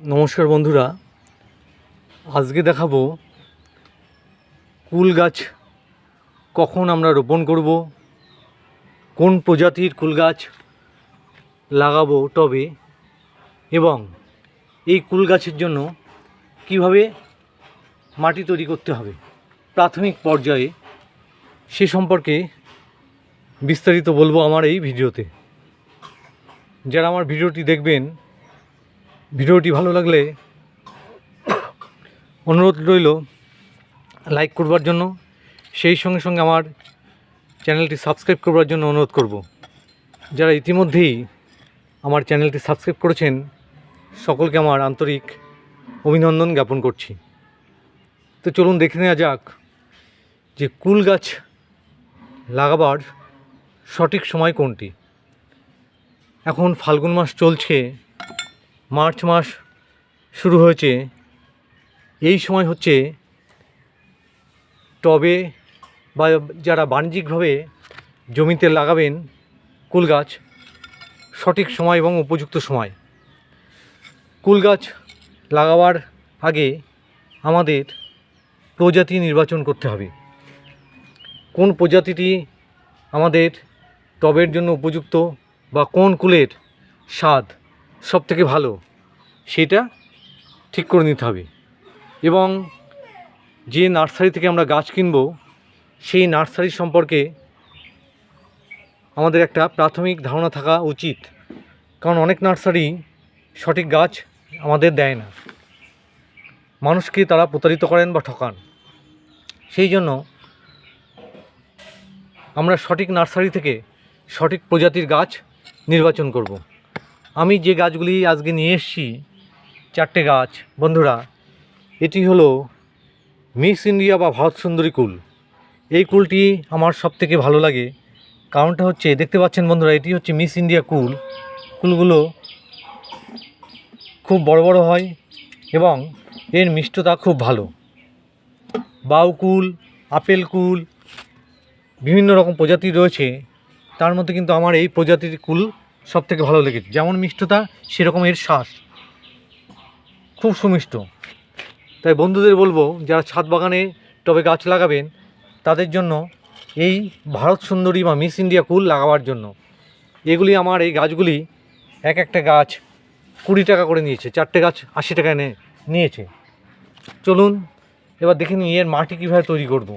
নমস্কার বন্ধুরা। আজকে দেখাবো কুল গাছ কখন আমরা রোপণ করব, কোন প্রজাতির কুল গাছ লাগাবো টবে, এবং এই কুল গাছের জন্য কীভাবে মাটি তৈরি করতে হবে, প্রাথমিক পর্যায়ে সে সম্পর্কে বিস্তারিত বলব আমার এই ভিডিওতে। যারা আমার ভিডিওটি দেখবেন ভিডিওটি ভালো লাগলে অনুরোধ রইল লাইক করবার জন্য। সেই সঙ্গে সঙ্গে আমার চ্যানেলটি সাবস্ক্রাইব করবার জন্য অনুরোধ করব। যারা ইতিমধ্যেই আমার চ্যানেলটি সাবস্ক্রাইব করেছেন, সকলকে আমার আন্তরিক অভিনন্দন জ্ঞাপন করছি। তো চলুন দেখে নেওয়া যাক যে কুল গাছ লাগাবার সঠিক সময় কোনটি। এখন ফাল্গুন মাস চলছে মার্চ মাস শুরু হয়েছে। এই সময় হচ্ছে টবে বা যারা বাণিজ্যিকভাবে জমিতে লাগাবেন কুল গাছ, সঠিক সময় এবং উপযুক্ত সময়। কুল গাছ লাগাবার আগে আমাদের প্রজাতি নির্বাচন করতে হবে। কোন প্রজাতিটি আমাদের টবের জন্য উপযুক্ত বা কোন কুলের স্বাদ সব থেকে ভালো সেটা ঠিক করে নিতে হবে। এবং যে নার্সারি থেকে আমরা গাছ কিনব, সেই নার্সারি সম্পর্কে আমাদের একটা প্রাথমিক ধারণা থাকা উচিত। কারণ অনেক নার্সারি সঠিক গাছ আমাদের দেয় না। মানুষকে তারা প্রতারিত করেন বা ঠকান। সেই জন্য আমরা সঠিক নার্সারি থেকে সঠিক প্রজাতির গাছ নির্বাচন করব। আমি যে গাছগুলি আজকে নিয়ে এসেছি, চারটে গাছ, বন্ধুরা, এটি হলো মিস ইন্ডিয়া বা ভারত সুন্দরী কুল। এই কুলটি আমার সব থেকে ভালো লাগে। কারণটা হচ্ছে, দেখতে পাচ্ছেন বন্ধুরা, এটি হচ্ছে মিস ইন্ডিয়া কুল। কুলগুলো খুব বড় বড় হয় এবং এর মিষ্টতা খুব ভালো। বাউ কুল, আপেল কুল, বিভিন্ন রকম প্রজাতি রয়েছে। তার মধ্যে কিন্তু আমার এই প্রজাতির কুল সব থেকে ভালো লেগেছে। যেমন মিষ্টতা সেরকম এর শ্বাস খুব সুমিষ্ট। তাই বন্ধুদের বলব, যারা ছাদ বাগানে টবে গাছ লাগাবেন, তাদের জন্য এই ভারত সুন্দরী বা মিস ইন্ডিয়া কুল লাগাবার জন্য। এগুলি আমার এই গাছগুলি এক একটা গাছ কুড়ি টাকা করে নিয়েছে, চারটে গাছ আশি টাকা এনে নিয়েছে। চলুন, এবার দেখে নিই এর মাটি কীভাবে তৈরি করব।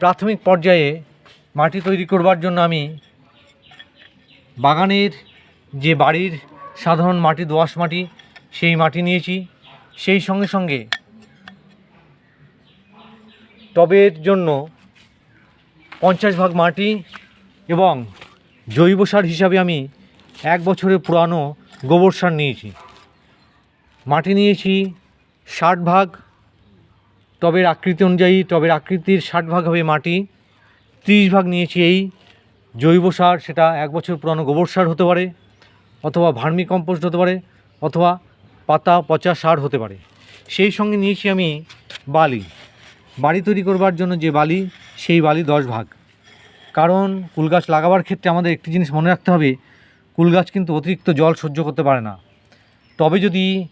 প্রাথমিক পর্যায়ে মাটি তৈরি করবার জন্য আমি বাগানের যে বাড়ির সাধারণ মাটি, দোআঁশ মাটি, সেই মাটি নিয়েছি। সেই সঙ্গে সঙ্গে টবের জন্য পঞ্চাশ ভাগ মাটি এবং জৈব সার হিসাবে আমি এক বছরের পুরানো গোবর সার নিয়েছি। মাটি নিয়েছি ষাট ভাগ, টবের আকৃতি অনুযায়ী টবের আকৃতির ষাট ভাগ হবে মাটি। ত্রিশ ভাগ নিয়েছি এই জৈব সার, সেটা এক বছর পুরানো গোবর সার হতে পারে, অথবা ভার্মি কম্পোস্ট হতে পারে, অথবা পাতা, পচা সার হতে পারে। সেই সঙ্গে নিয়েছি আমি বালি। বাড়ি তৈরি করবার জন্য যে বালি, সেই বালি দশ ভাগ। কারণ কুল গাছ লাগাবার ক্ষেত্রে আমাদের একটি জিনিস মনে রাখতে হবে, কুল গাছ কিন্তু অতিরিক্ত জল সহ্য করতে পারে না। তবে যদি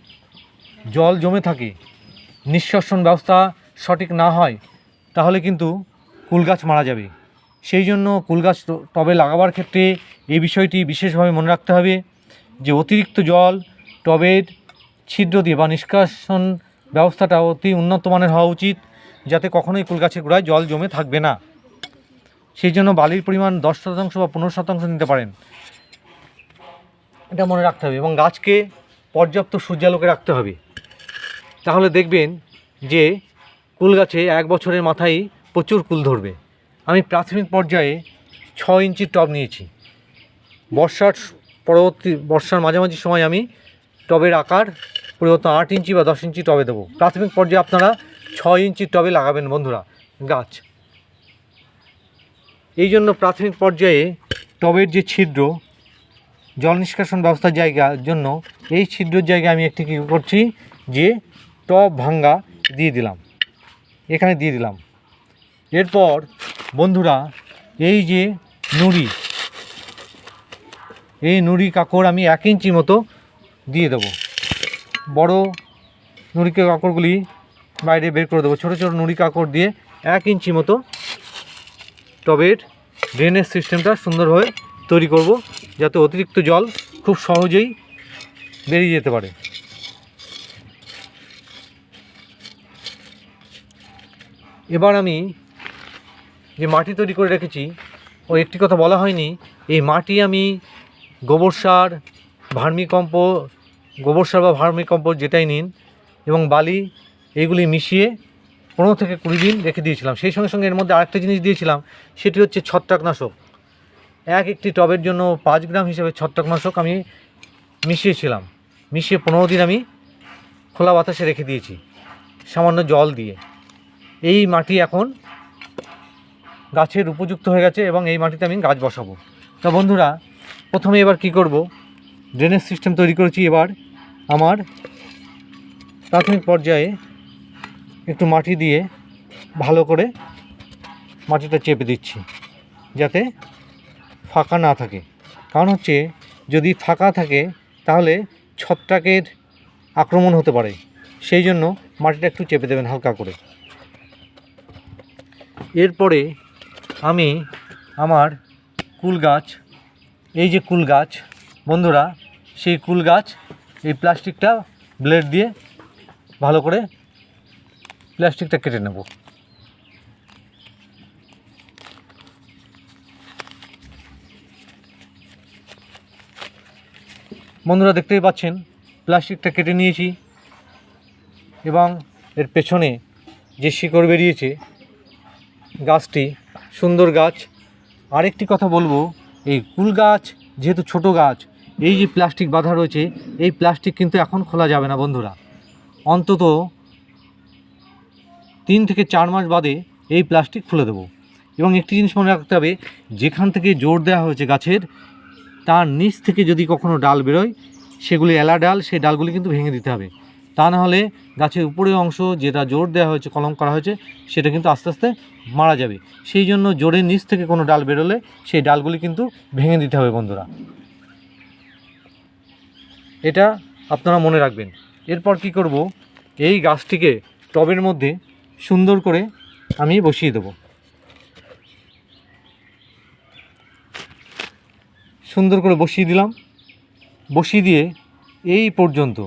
জল জমে থাকে, নিঃশ্বসন ব্যবস্থা সঠিক না হয়, তাহলে কিন্তু কুল গাছ মারা যাবে। সেই জন্য কুল গাছ টবে লাগাবার ক্ষেত্রে এই বিষয়টি বিশেষভাবে মনে রাখতে হবে যে অতিরিক্ত জল টবের ছিদ্র দিয়ে বা নিষ্কাশন ব্যবস্থাটা অতি উন্নত মানের হওয়া উচিত, যাতে কখনোই কুল গাছের গোড়ায় জল জমে থাকবে না। সেই জন্য বালির পরিমাণ দশ শতাংশ বা পনেরো শতাংশ নিতে পারেন। এটা মনে রাখতে হবে এবং গাছকে পর্যাপ্ত সূর্যালোকে রাখতে হবে। তাহলে দেখবেন যে কুল গাছে এক বছরের মাথায় প্রচুর কুল ধরবে। প্রাথমিক পর্যায়ে ছ ইঞ্চির টব নিয়েছি। বর্ষার পরবর্তী, বর্ষার মাঝামাঝি সময় আমি টবের আকার পরিবর্তন আট ইঞ্চি বা দশ ইঞ্চি টবে দেবো। প্রাথমিক পর্যায়ে আপনারা ছ ইঞ্চির টবে লাগাবেন বন্ধুরা, গাছ। এই জন্য প্রাথমিক পর্যায়ে টবের যে ছিদ্র, জল নিষ্কাশন ব্যবস্থার জায়গার জন্য এই ছিদ্রের জায়গায় আমি একটি কী করছি, যে টব ভাঙ্গা দিয়ে দিলাম। এখানে দিয়ে দিলাম। এরপর বন্ধুরা, এই যে নুড়ি, এই নুড়ি কাকড় আমি এক ইঞ্চি মতো দিয়ে দেবো। বড় নুড়ি কাকড়গুলি বাইরে বের করে দেবো। ছোটো ছোটো নুড়ি কাকড় দিয়ে এক ইঞ্চি মতো টবের ড্রেনেজ সিস্টেমটা সুন্দরভাবে তৈরি করব, যাতে অতিরিক্ত জল খুব সহজেই বেরিয়ে যেতে পারে। এবার আমি যে মাটি তৈরি করে রেখেছি, ও একটি কথা বলা হয়নি, এই মাটি আমি গোবর সার, ভার্মি কম্পো, গোবর সার বা ভার্মি কম্পোস্ট যেটাই নিন এবং বালি, এইগুলি মিশিয়ে পনেরো থেকে কুড়ি দিন রেখে দিয়েছিলাম। সেই সঙ্গে সঙ্গে এর মধ্যে আরেকটা জিনিস দিয়েছিলাম, সেটি হচ্ছে ছত্রাকনাশক। এক একটি টবের জন্য পাঁচ গ্রাম হিসেবে ছত্রাকনাশক আমি মিশিয়েছিলাম। মিশিয়ে পনেরো দিন আমি খোলা বাতাসে রেখে দিয়েছি, সামান্য জল দিয়ে। এই মাটি এখন গাছের উপযুক্ত হয়ে গেছে এবং এই মাটিতে আমি গাছ বসাবো। তা বন্ধুরা, প্রথমে এবার কি করব? ড্রেনেজ সিস্টেম তৈরি করেছি এবার আমার প্রাথমিক পর্যায়ে একটু মাটি দিয়ে ভালো করে মাটিটা চেপে দিচ্ছি, যাতে ফাঁকা না থাকে। কারণ হচ্ছে, যদি ফাঁকা থাকে, তাহলে ছত্রাকের আক্রমণ হতে পারে। সেই জন্য মাটিটা একটু চেপে দেবেন হালকা করে। এরপরে আমি, আমার কুল গাছ এই যে কুল গাছ বন্ধুরা, সেই কুল গাছ এই প্লাস্টিকটা ব্লেড দিয়ে ভালো করে প্লাস্টিকটা কেটে নেব। বন্ধুরা, দেখতেই পাচ্ছেন, প্লাস্টিকটা কেটে নিয়েছি এবং এর পেছনে যে শিকড় বেরিয়েছে গাছটি, সুন্দর গাছ। আরেকটি কথা বলব, এই কুল গাছ যেহেতু ছোট গাছ, এই যে প্লাস্টিক বাঁধা রয়েছে, এই প্লাস্টিক কিন্তু এখন খোলা যাবে না বন্ধুরা। অন্তত তিন থেকে চার মাস বাদে এই প্লাস্টিক খুলে দেবো। এবং একটি জিনিস মনে রাখতে হবে, যেখান থেকে জোর দেওয়া হয়েছে গাছের, তার নিচ থেকে যদি কখনো ডাল বেরোয়, সেগুলি এলা ডাল সেই ডালগুলি কিন্তু ভেঙে দিতে হবে। তা না হলে গাছের উপরের অংশ যেটা জোর দেওয়া হয়েছে, কলম করা হয়েছে, সেটা কিন্তু আস্তে আস্তে মারা যাবে। সেই জন্য জোরের নিচ থেকে কোনো ডাল বেরোলে সেই ডালগুলি কিন্তু ভেঙে দিতে হবে বন্ধুরা। এটা আপনারা মনে রাখবেন। এরপর কি করব? এই গাছটিকে টবের মধ্যে সুন্দর করে আমি বসিয়ে দেবো। সুন্দর করে বসিয়ে দিলাম। বসিয়ে দিয়ে এই পর্যন্ত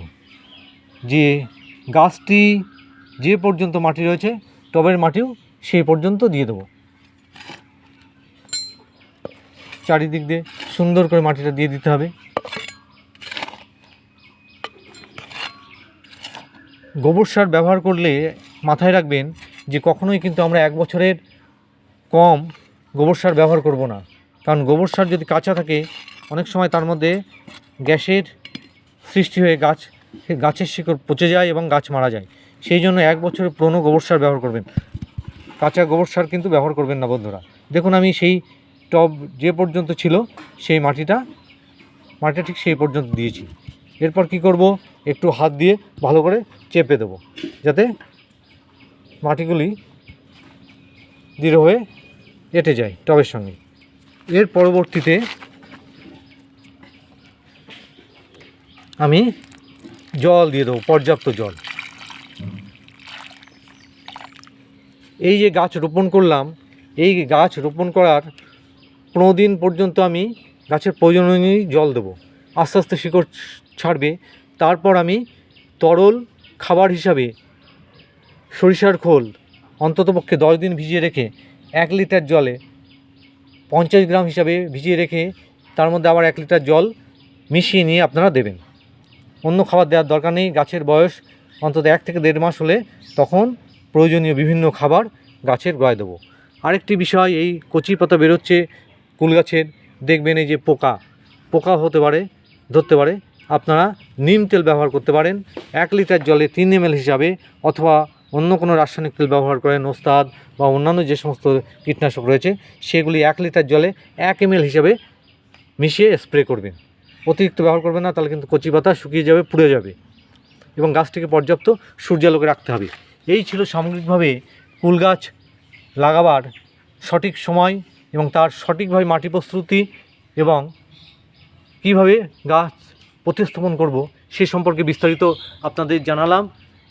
যে গাছটি যে পর্যন্ত মাটি রয়েছে, টবের মাটিও সেই পর্যন্ত দিয়ে দেবো। চারিদিক দিয়ে সুন্দর করে মাটিটা দিয়ে দিতে হবে। গোবর সার ব্যবহার করলে মাথায় রাখবেন যে কখনোই কিন্তু আমরা এক বছরের কম গোবর সার ব্যবহার করব না। কারণ গোবর সার যদি কাঁচা থাকে, অনেক সময় তার মধ্যে গ্যাসের সৃষ্টি হয়ে গাছ গাছের শিকড় পচে যায় এবং গাছ মারা যায়। সেই জন্য এক বছরের পুরনো গোবর সার ব্যবহার করবেন। কাঁচা গোবর সার কিন্তু ব্যবহার করবেন না বন্ধুরা। দেখুন আমি সেই টব যে পর্যন্ত ছিল, সেই মাটিটা মাটিটা ঠিক সেই পর্যন্ত দিয়েছি। এরপর কি করব? একটু হাত দিয়ে ভালো করে চেপে দেবো, যাতে মাটিগুলি দৃঢ় হয়ে এঁটে যায় টবের সঙ্গে। এর পরবর্তীতে আমি জল দিয়ে দেবো, পর্যাপ্ত জল। এই যে গাছ রোপণ করলাম, এই গাছ রোপণ করার পনেরো দিন পর্যন্ত আমি গাছের প্রয়োজন অনুযায়ী জল দেবো। আস্তে আস্তে শিকড় ছাড়বে। তারপর আমি তরল খাবার হিসাবে সরিষার খোল অন্ততপক্ষে দশ দিন ভিজিয়ে রেখে এক লিটার জলে পঞ্চাশ গ্রাম হিসাবে ভিজিয়ে রেখে তার মধ্যে আবার এক লিটার জল মিশিয়ে নিয়ে আপনারা দেবেন। অন্য খাবার দেওয়ার দরকার নেই, গাছের বয়স অন্তত এক থেকে দেড় মাস হলে তখন প্রয়োজনীয় বিভিন্ন খাবার গাছের গোড়ায় দেবো। আরেকটি বিষয়, এই কচি পাতা বেরোচ্ছে, কুল গাছের, দেখবেন এই যে পোকা পোকা হতে পারে, ধরতে পারে, আপনারা নিম তেল ব্যবহার করতে পারেন, এক লিটার জলে তিন এম হিসাবে, অথবা অন্য কোনো রাসায়নিক তেল ব্যবহার করেন, ওস্তাদ বা অন্যান্য যে সমস্ত কীটনাশক রয়েছে, সেগুলি এক লিটার জলে এক এম হিসাবে মিশিয়ে স্প্রে করবেন। অতিরিক্ত ব্যবহার করবে না, তাহলে কিন্তু কচি পাতা শুকিয়ে যাবে, পুড়ে যাবে। এবং গাছটিকে পর্যাপ্ত সূর্যালোকে রাখতে হবে। এই ছিল সামগ্রিকভাবে কুল গাছ লাগাবার সঠিক সময় এবং তার সঠিকভাবে মাটি প্রস্তুতি এবং কীভাবে গাছ প্রতিস্থাপন করব সে সম্পর্কে বিস্তারিত আপনাদের জানালাম।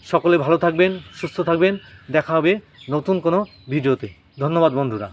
সকলে ভালো থাকবেন, সুস্থ থাকবেন। দেখা হবে নতুন কোনো ভিডিওতে। ধন্যবাদ বন্ধুরা।